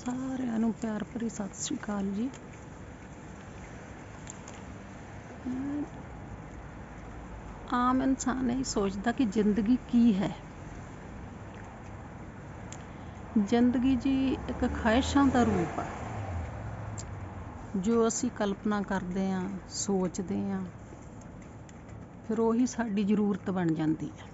ਸਾਰਿਆਂ ਨੂੰ ਪਿਆਰ ਭਰੀ ਸਤਿ ਸ੍ਰੀ ਅਕਾਲ ਜੀ। ਆਮ ਇਨਸਾਨ ਇਹ ਸੋਚਦਾ ਕਿ ਜ਼ਿੰਦਗੀ ਕੀ ਹੈ। ਜ਼ਿੰਦਗੀ ਜੀ ਇੱਕ ਖਾਹਿਸ਼ਾਂ ਦਾ ਰੂਪ ਆ, ਜੋ ਅਸੀਂ ਕਲਪਨਾ ਕਰਦੇ ਹਾਂ, ਸੋਚਦੇ ਹਾਂ, ਫਿਰ ਉਹੀ ਸਾਡੀ ਜ਼ਰੂਰਤ ਬਣ ਜਾਂਦੀ ਹੈ।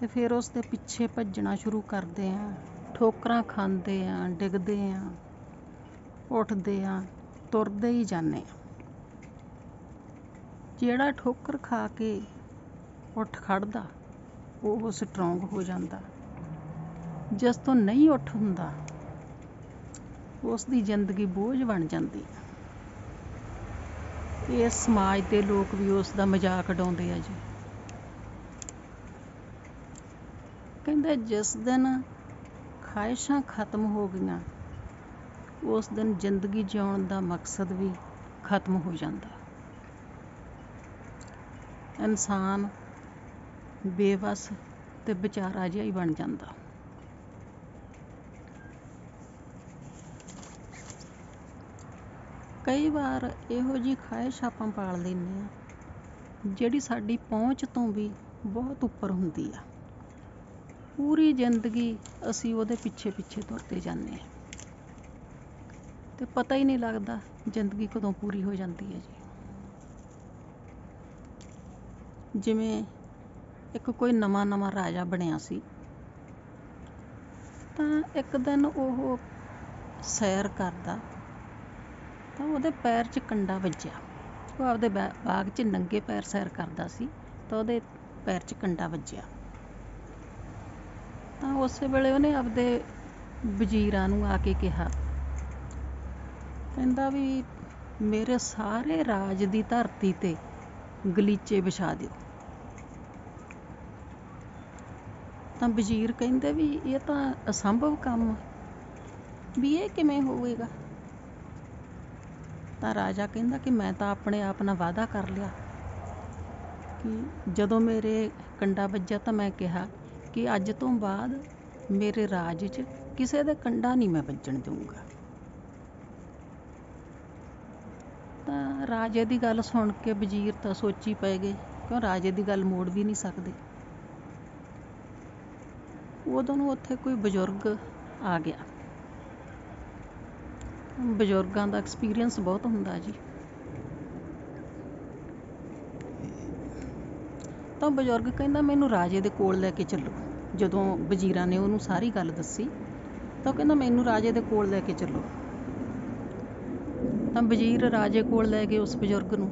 ਤੇ ਫਿਰ ਉਸ ਦੇ ਪਿੱਛੇ ਭੱਜਣਾ ਸ਼ੁਰੂ ਕਰਦੇ ਹਾਂ। ਠੋਕਰਾਂ ਖਾਂਦੇ ਹਾਂ ਡਿੱਗਦੇ ਹਾਂ ਉੱਠਦੇ ਹਾਂ ਤੁਰਦੇ ਹੀ ਜਾਂਦੇ ਹਾਂ ਜਿਹੜਾ ਠੋਕਰ ਖਾ ਕੇ ਉੱਠ ਖੜਦਾ, ਉਹ ਸਟਰੋਂਗ ਹੋ ਜਾਂਦਾ। ਜਿਸ ਤੋਂ ਨਹੀਂ ਉੱਠ ਹੁੰਦਾ ਉਸ ਦੀ ਜ਼ਿੰਦਗੀ ਬੋਝ ਬਣ ਜਾਂਦੀ ਹੈ ਇਸ ਸਮਾਜ ਦੇ ਲੋਕ ਵੀ ਉਸ ਦਾ ਮਜ਼ਾਕ ਉਡਾਉਂਦੇ ਆ ਜੀ। ਕਹਿੰਦੇ ਜਿਸ ਦਿਨ ਖਾਹਿਸ਼ਾਂ ਖਤਮ ਹੋ ਗਈਆਂ, ਉਸ ਦਿਨ ਜ਼ਿੰਦਗੀ ਜਿਉਣ ਦਾ ਮਕਸਦ ਵੀ ਖਤਮ ਹੋ ਜਾਂਦਾ। ਇਨਸਾਨ ਬੇਵਸ ਤੇ ਵਿਚਾਰਾ ਜਿਹਾ ਹੀ ਬਣ ਜਾਂਦਾ। ਕਈ ਵਾਰ ਇਹੋ ਜੀ ਖਾਹਿਸ਼ ਆਪਾਂ ਪਾਲ ਲੈਂਦੇ ਆ ਜਿਹੜੀ ਸਾਡੀ ਪਹੁੰਚ ਤੋਂ ਵੀ ਬਹੁਤ ਉੱਪਰ ਹੁੰਦੀ ਆ। ਪੂਰੀ ਜ਼ਿੰਦਗੀ ਅਸੀਂ ਉਹਦੇ ਪਿੱਛੇ ਪਿੱਛੇ ਤੁਰਦੇ ਜਾਂਦੇ ਹਾਂ। ਤੇ ਪਤਾ ਹੀ ਨਹੀਂ ਲੱਗਦਾ ਜ਼ਿੰਦਗੀ ਕਦੋਂ ਪੂਰੀ ਹੋ ਜਾਂਦੀ ਹੈ ਜੀ। ਜਿਵੇਂ ਇੱਕ ਕੋਈ ਨਵਾਂ ਨਵਾਂ ਰਾਜਾ ਬਣਿਆ ਸੀ, ਤਾਂ ਇੱਕ ਦਿਨ ਉਹ ਸੈਰ ਕਰਦਾ, ਤਾਂ ਉਹਦੇ ਪੈਰ 'ਚ ਕੰਡਾ ਵੱਜਿਆ। ਉਹ ਆਪਦੇ ਬਾਗ 'ਚ ਨੰਗੇ ਪੈਰ ਸੈਰ ਕਰਦਾ ਸੀ, ਤਾਂ ਉਹਦੇ ਪੈਰ 'ਚ ਕੰਡਾ ਵੱਜਿਆ। ਤਾਂ ਉਸੇ ਵੇਲੇ ਉਹਨੇ ਆਪਦੇ ਵਜ਼ੀਰਾਂ ਨੂੰ ਆ ਕੇ ਕਿਹਾ। ਕਹਿੰਦਾ ਵੀ ਮੇਰੇ ਸਾਰੇ ਰਾਜ ਦੀ ਧਰਤੀ ਤੇ ਗਲੀਚੇ ਵਿਛਾ ਦਿਓ। ਤਾਂ ਵਜ਼ੀਰ ਕਹਿੰਦੇ ਵੀ ਇਹ ਤਾਂ ਅਸੰਭਵ ਕੰਮ ਵੀ ਇਹ ਕਿਵੇਂ ਹੋਵੇਗਾ? ਤਾਂ ਰਾਜਾ ਕਹਿੰਦਾ ਕਿ ਮੈਂ ਤਾਂ ਆਪਣੇ ਆਪ ਨਾਲ ਵਾਅਦਾ ਕਰ ਲਿਆ ਕਿ ਜਦੋਂ ਮੇਰੇ ਕੰਡਾ ਵੱਜਾ ਤਾਂ ਮੈਂ ਕਿਹਾ ਕਿ ਅੱਜ ਤੋਂ ਬਾਅਦ ਮੇਰੇ ਰਾਜ 'ਚ ਕਿਸੇ ਦੇ ਕੰਡਾ ਨਹੀਂ ਮੈਂ ਵੱਜਣ ਦਊਂਗਾ। ਤਾਂ ਰਾਜੇ ਦੀ ਗੱਲ ਸੁਣ ਕੇ ਵਜ਼ੀਰ ਤਾਂ ਸੋਚੀ ਪਏ ਗਏ, ਕਿਉਂ ਰਾਜੇ ਦੀ ਗੱਲ ਮੋੜ ਵੀ ਨਹੀਂ ਸਕਦੇ। ਉਦੋਂ ਨੂੰ ਉੱਥੇ ਕੋਈ ਬਜ਼ੁਰਗ ਆ ਗਿਆ। ਬਜ਼ੁਰਗਾਂ ਦਾ ਐਕਸਪੀਰੀਅੰਸ ਬਹੁਤ ਹੁੰਦਾ ਜੀ। ਤਾਂ ਬਜ਼ੁਰਗ ਕਹਿੰਦਾ ਮੈਨੂੰ ਰਾਜੇ ਦੇ ਕੋਲ ਲੈ ਕੇ ਚੱਲੋ। ਜਦੋਂ ਵਜ਼ੀਰਾਂ ਨੇ ਉਹਨੂੰ ਸਾਰੀ ਗੱਲ ਦੱਸੀ, ਤਾਂ ਉਹ ਕਹਿੰਦਾ ਮੈਨੂੰ ਰਾਜੇ ਦੇ ਕੋਲ ਲੈ ਕੇ ਚੱਲੋ। ਤਾਂ ਵਜ਼ੀਰ ਰਾਜੇ ਕੋਲ ਲੈ ਗਏ ਉਸ ਬਜ਼ੁਰਗ ਨੂੰ।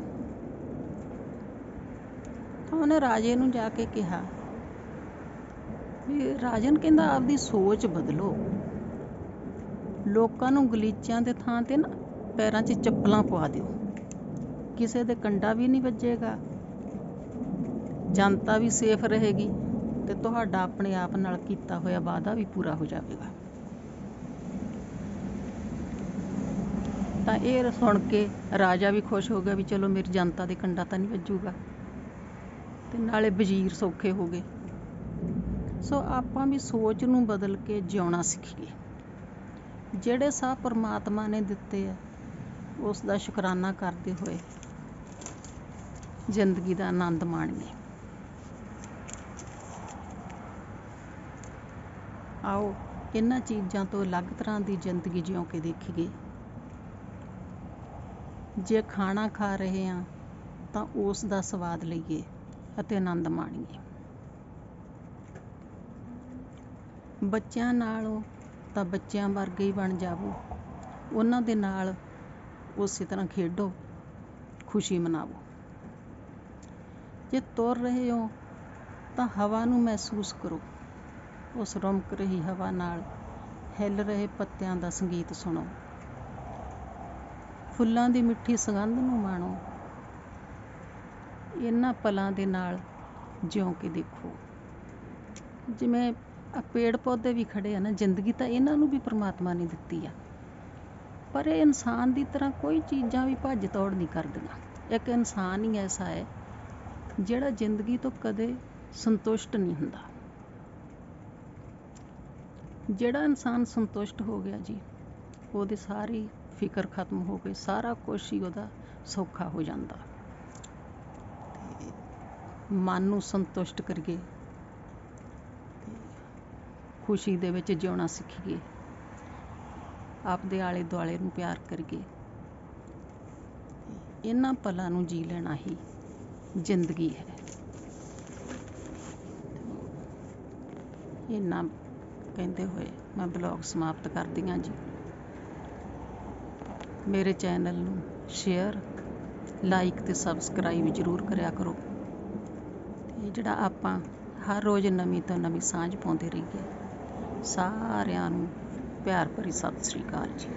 ਤਾਂ ਉਹਨੇ ਰਾਜੇ ਨੂੰ ਜਾ ਕੇ ਕਿਹਾ, ਵੀ ਰਾਜਨ ਕਹਿੰਦਾ ਆਪਦੀ ਸੋਚ ਬਦਲੋ। ਲੋਕਾਂ ਨੂੰ ਗਲੀਚਿਆਂ ਦੇ ਥਾਂ ਤੇ ਨਾ ਪੈਰਾਂ 'ਚ ਚੱਪਲਾਂ ਪਵਾ ਦਿਓ। ਕਿਸੇ ਦੇ ਕੰਡਾ ਵੀ ਨਹੀਂ ਵੱਜੇਗਾ। ਜਨਤਾ ਵੀ ਸੇਫ ਰਹੇਗੀ ਤੇ ਤੁਹਾਡਾ ਆਪਣੇ ਆਪ ਨਾਲ ਕੀਤਾ ਹੋਇਆ ਵਾਅਦਾ ਵੀ ਪੂਰਾ ਹੋ ਜਾਵੇਗਾ। ਤਾਂ ਇਹ ਸੁਣ ਕੇ ਰਾਜਾ ਵੀ ਖੁਸ਼ ਹੋ ਗਿਆ ਵੀ ਚਲੋ ਮੇਰੀ ਜਨਤਾ ਦੇ ਕੰਡਾ ਤਾਂ ਨਹੀਂ ਵੱਜੂਗਾ ਤੇ ਨਾਲੇ ਵਜ਼ੀਰ ਸੌਖੇ ਹੋ ਗਏ। ਸੋ ਆਪਾਂ ਵੀ ਸੋਚ ਨੂੰ ਬਦਲ ਕੇ ਜਿਉਣਾ ਸਿੱਖੀਏ। ਜਿਹੜੇ ਸਾਹ ਪਰਮਾਤਮਾ ਨੇ ਦਿੱਤੇ ਆ ਉਸ ਦਾ ਸ਼ੁਕਰਾਨਾ ਕਰਦੇ ਹੋਏ ਜ਼ਿੰਦਗੀ ਦਾ ਆਨੰਦ ਮਾਣੀਏ। ਆਓ, ਇਹਨਾਂ ਚੀਜ਼ਾਂ ਤੋਂ ਅਲੱਗ ਤਰ੍ਹਾਂ ਦੀ ਜ਼ਿੰਦਗੀ ਜਿਉਂ ਕੇ ਦੇਖੀਏ। ਜੇ ਖਾਣਾ ਖਾ ਰਹੇ ਹਾਂ, ਤਾਂ ਉਸ ਦਾ ਸਵਾਦ ਲਈਏ ਅਤੇ ਆਨੰਦ ਮਾਣੀਏ। ਬੱਚਿਆਂ ਨਾਲੋਂ ਤਾਂ ਬੱਚਿਆਂ ਵਰਗੇ ਹੀ ਬਣ ਜਾਵੋ। ਉਹਨਾਂ ਦੇ ਨਾਲ ਉਸੇ ਤਰ੍ਹਾਂ ਖੇਡੋ, ਖੁਸ਼ੀ ਮਨਾਵੋ। ਜੇ ਤੁਰ ਰਹੇ ਹੋ, ਤਾਂ ਹਵਾ ਨੂੰ ਮਹਿਸੂਸ ਕਰੋ। ਉਸ ਰਮਕ ਰਹੀ ਹਵਾ ਨਾਲ। ਹਿੱਲ ਰਹੇ ਪੱਤਿਆਂ ਦਾ ਸੰਗੀਤ ਸੁਣੋ। ਫੁੱਲਾਂ ਦੀ ਮਿੱਠੀ ਸੁਗੰਧ ਨੂੰ ਮਾਣੋ। ਇਹਨਾਂ ਪਲਾਂ ਦੇ ਨਾਲ ਜਿਉਂ ਕੇ ਦੇਖੋ। ਜਿਵੇਂ ਪੇੜ ਪੌਦੇ ਵੀ ਖੜੇ ਆ ਨਾ, ਜ਼ਿੰਦਗੀ ਤਾਂ ਇਹਨਾਂ ਨੂੰ ਵੀ ਪ੍ਰਮਾਤਮਾ ਨੇ ਦਿੱਤੀ ਆ। ਪਰ ਇਹ ਇਨਸਾਨ ਦੀ ਤਰ੍ਹਾਂ ਕੋਈ ਚੀਜ਼ਾਂ ਵੀ ਭੱਜ ਤੋੜ ਨਹੀਂ ਕਰਦੀਆਂ। ਇੱਕ ਇਨਸਾਨ ਹੀ ਐਸਾ ਹੈ, ਜਿਹੜਾ ਜ਼ਿੰਦਗੀ ਤੋਂ ਕਦੇ ਸੰਤੁਸ਼ਟ ਨਹੀਂ ਹੁੰਦਾ। ਜਿਹੜਾ ਇਨਸਾਨ ਸੰਤੁਸ਼ਟ ਹੋ ਗਿਆ ਜੀ, ਉਹਦੇ ਸਾਰੀ ਫਿਕਰ ਖਤਮ ਹੋ ਗਈ, ਸਾਰਾ ਕੁਛ ਹੀ ਉਹਦਾ ਸੌਖਾ ਹੋ ਜਾਂਦਾ। ਮਨ ਨੂੰ ਸੰਤੁਸ਼ਟ ਕਰੀਏ ਖੁਸ਼ੀ ਦੇ ਵਿੱਚ ਜਿਉਣਾ ਸਿੱਖੀਏ, ਆਪਦੇ ਆਲੇ ਦੁਆਲੇ ਨੂੰ ਪਿਆਰ ਕਰੀਏ ਇਹਨਾਂ ਪਲਾਂ ਨੂੰ ਜੀ ਲੈਣਾ ਹੀ ਜ਼ਿੰਦਗੀ ਹੈ। ਇਹਨਾਂ ਕਹਿੰਦੇ ਹੋਏ, ਮੈਂ ਬਲੌਗ ਸਮਾਪਤ ਕਰਦੀ ਹਾਂ ਜੀ। ਮੇਰੇ ਚੈਨਲ ਨੂੰ ਸ਼ੇਅਰ ਲਾਈਕ ਤੇ ਸਬਸਕ੍ਰਾਈਬ ਜ਼ਰੂਰ ਕਰਿਆ ਕਰੋ। ਤੇ ਜਿਹੜਾ ਆਪਾਂ ਹਰ ਰੋਜ਼ ਨਵੀਂ ਤੋਂ ਨਵੀਂ ਸਾਂਝ ਪਾਉਂਦੇ ਰਹੀਏ, ਸਾਰਿਆਂ ਨੂੰ ਪਿਆਰ ਭਰੀ ਸਤਿ ਸ੍ਰੀ ਅਕਾਲ ਜੀ।